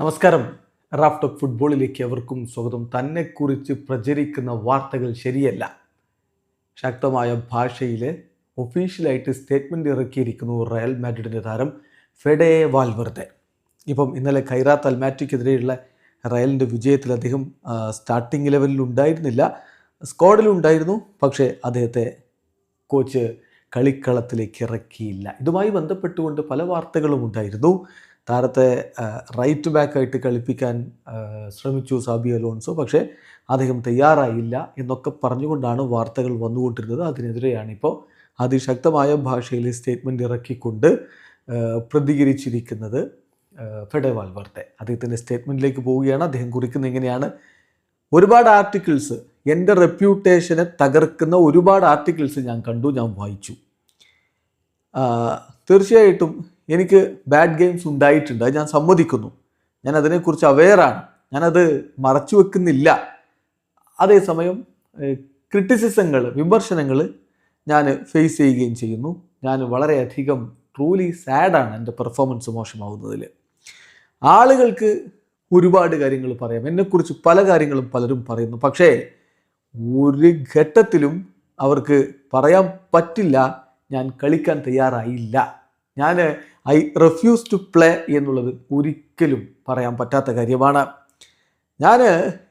നമസ്കാരം. റാഫ്റ്റ് ഫുട്ബോളിലേക്ക് എവർക്കും സ്വാഗതം. തന്നെക്കുറിച്ച് പ്രചരിക്കുന്ന വാർത്തകൾ ശരിയല്ല. ശക്തമായ ഭാഷയിൽ ഒഫീഷ്യലായിട്ട് സ്റ്റേറ്റ്മെന്റ് ഇറക്കിയിരിക്കുന്നു റയൽ മാഡ്രിഡിന്റെ താരം ഫെഡേ വാൽവെർദെ. ഇപ്പം ഇന്നലെ ഖൈറാത്ത് അൽമാറ്റിക്കെതിരെയുള്ള റയലിന്റെ വിജയത്തിൽ അദ്ദേഹം സ്റ്റാർട്ടിംഗ് ലെവലിൽ ഉണ്ടായിരുന്നില്ല. സ്ക്വാഡിലുണ്ടായിരുന്നു പക്ഷേ അദ്ദേഹത്തെ കോച്ച് കളിക്കളത്തിലേക്ക് ഇറക്കിയില്ല. ഇതുമായി ബന്ധപ്പെട്ടുകൊണ്ട് പല വാർത്തകളും ഉണ്ടായിരുന്നു. താരത്തെ റൈറ്റ് ബാക്കായിട്ട് കളിപ്പിക്കാൻ ശ്രമിച്ചു സാബിയ അലോൺസോ. പക്ഷേ അദ്ദേഹം തയ്യാറായില്ല എന്നൊക്കെ പറഞ്ഞുകൊണ്ടാണ് വാർത്തകൾ വന്നുകൊണ്ടിരുന്നത്. അതിനെതിരെയാണ് ഇപ്പോൾ അതിശക്തമായ ഭാഷയിൽ സ്റ്റേറ്റ്മെന്റ് ഇറക്കിക്കൊണ്ട് പ്രതികരിച്ചിരിക്കുന്നത് ഫെഡെ വാൽവർത്തെ. അദ്ദേഹത്തിന്റെ സ്റ്റേറ്റ്മെന്റിലേക്ക് പോവുകയാണ്. അദ്ദേഹം കുറിക്കുന്നത് എങ്ങനെയാണ് ഒരുപാട് ആർട്ടിക്കിൾസ് എന്റെ റെപ്യൂട്ടേഷനെ തകർക്കുന്ന ഒരുപാട് ആർട്ടിക്കിൾസ് ഞാൻ കണ്ടു ഞാൻ വായിച്ചു. തീർച്ചയായിട്ടും എനിക്ക് ബാഡ് ഗെയിംസ് ഉണ്ടായിട്ടുണ്ട്. അത് ഞാൻ സമ്മതിക്കുന്നു. ഞാൻ അതിനെക്കുറിച്ച് അവെയറാണ് ഞാനത് മറച്ചു വെക്കുന്നില്ല. അതേസമയം ക്രിറ്റിസിസങ്ങൾ വിമർശനങ്ങൾ ഞാൻ ഫേസ് ചെയ്യുകയും ചെയ്യുന്നു. ഞാൻ വളരെയധികം ട്രൂലി സാഡാണ് എന്റെ പെർഫോമൻസ് മോശമാവുന്നതിൽ ആളുകൾക്ക് ഒരുപാട് കാര്യങ്ങൾ പറയാം. എന്നെക്കുറിച്ച് പല കാര്യങ്ങളും പലരും പറയുന്നു. പക്ഷേ ഒരു ഘട്ടത്തിലും അവർക്ക് പറയാൻ പറ്റില്ല. ഞാൻ കളിക്കാൻ തയ്യാറായില്ല. ഞാൻ ഐ റെഫ്യൂസ് ടു പ്ലേ എന്നുള്ളത് ഒരിക്കലും പറയാൻ പറ്റാത്ത കാര്യമാണ്. ഞാൻ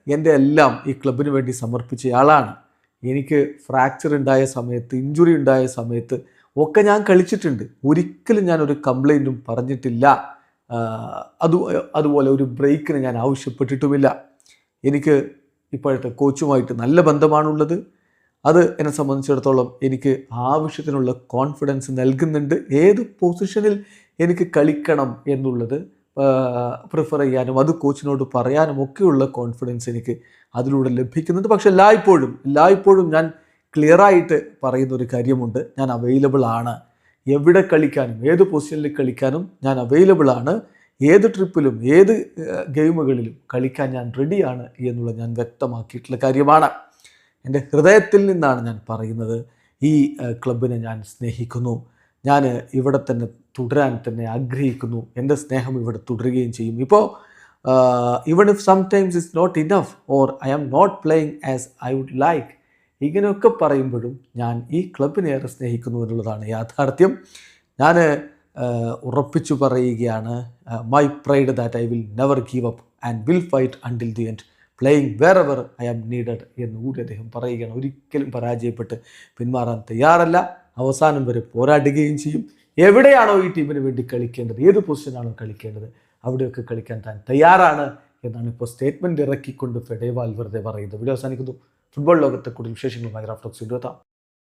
എന്റെ എല്ലാം ഈ ക്ലബിന് വേണ്ടി സമർപ്പിച്ചയാളാണ് എനിക്ക് ഫ്രാക്ചർ ഉണ്ടായ സമയത്ത് ഇഞ്ചുറി ഉണ്ടായ സമയത്ത് ഒക്കെ ഞാൻ കളിച്ചിട്ടുണ്ട്. ഒരിക്കലും ഞാൻ ഒരു കംപ്ലൈന്റും പറഞ്ഞിട്ടില്ല. അതു അത് അതുപോലെ ഒരു ബ്രേക്കിന് ഞാൻ ആവശ്യപ്പെട്ടിട്ടുമില്ല. എനിക്ക് ഇപ്പോഴത്തെ കോച്ചുമായിട്ട് നല്ല ബന്ധമാണുള്ളത്. അത് എന്നെ സംബന്ധിച്ചിടത്തോളം എനിക്ക് ആവശ്യത്തിനുള്ള കോൺഫിഡൻസ് നൽകുന്നുണ്ട്. ഏത് പൊസിഷനിൽ എനിക്ക് കളിക്കണം എന്നുള്ളത് പ്രിഫർ ചെയ്യാനും അത് കോച്ചിനോട് പറയാനും ഒക്കെയുള്ള കോൺഫിഡൻസ് എനിക്ക് അതിലൂടെ ലഭിക്കുന്നുണ്ട്. പക്ഷെ എല്ലായ്പ്പോഴും എല്ലായ്പ്പോഴും ഞാൻ ക്ലിയറായിട്ട് പറയുന്ന ഒരു കാര്യമുണ്ട്. ഞാൻ അവൈലബിൾ ആണ്. എവിടെ കളിക്കാനും ഏത് പൊസിഷനിൽ കളിക്കാനും ഞാൻ അവൈലബിൾ ആണ്. ഏത് ട്രിപ്പിലും ഏത് ഗെയിമുകളിലും കളിക്കാൻ ഞാൻ റെഡിയാണ് എന്നുള്ളത് ഞാൻ വ്യക്തമാക്കിയിട്ടുള്ള കാര്യമാണ്. എന്റെ ഹൃദയത്തിൽ നിന്നാണ് ഞാൻ പറയുന്നത് ഈ ക്ലബിനെ ഞാൻ സ്നേഹിക്കുന്നു ഞാൻ ഇവിടെ തന്നെ തുടരാൻ തന്നെ ആഗ്രഹിക്കുന്നു എന്റെ സ്നേഹം ഇവിടെ തുടരുകയും ചെയ്യും. ഇപ്പോൾ even if sometimes is not enough or I am not playing as I would like ഇങ്ങനെയൊക്കെ പറയുമ്പോഴും ഞാൻ ഈ ക്ലബിനെ ഏറെ സ്നേഹിക്കുന്നു എന്നുള്ളതാണ് യാഥാർത്ഥ്യം. ഞാൻ ഉറപ്പിച്ചു പറയുകയാണ് my pride that I will never give up and will fight until the end playing wherever I am needed എന്ന് കൂടി അദ്ദേഹം പറയുകയാണ്. ഒരിക്കലും പരാജയപ്പെട്ട് പിന്മാറാൻ തയ്യാറല്ല. അവസാനം വരെ പോരാടുകയും ചെയ്യും. എവിടെയാണോ ഈ ടീമിന് വേണ്ടി കളിക്കേണ്ടത്? ഏത് പൊസിഷനാണോ കളിക്കേണ്ടത്? അവിടെയൊക്കെ കളിക്കാൻ താൻ തയ്യാറാണ് എന്നാണ് ഇപ്പോൾ സ്റ്റേറ്റ്മെന്റ് ഇറക്കിക്കൊണ്ട് ഫെഡേവാൽ വെറുതെ പറയുന്നത്. വീഡിയോ അവസാനിക്കുന്നു. ഫുട്ബോൾ ലോകത്തെ കൂടുതൽ വിശേഷങ്ങളുമായി റാഫ്റ്റോക്സ് ഇരുപത്താം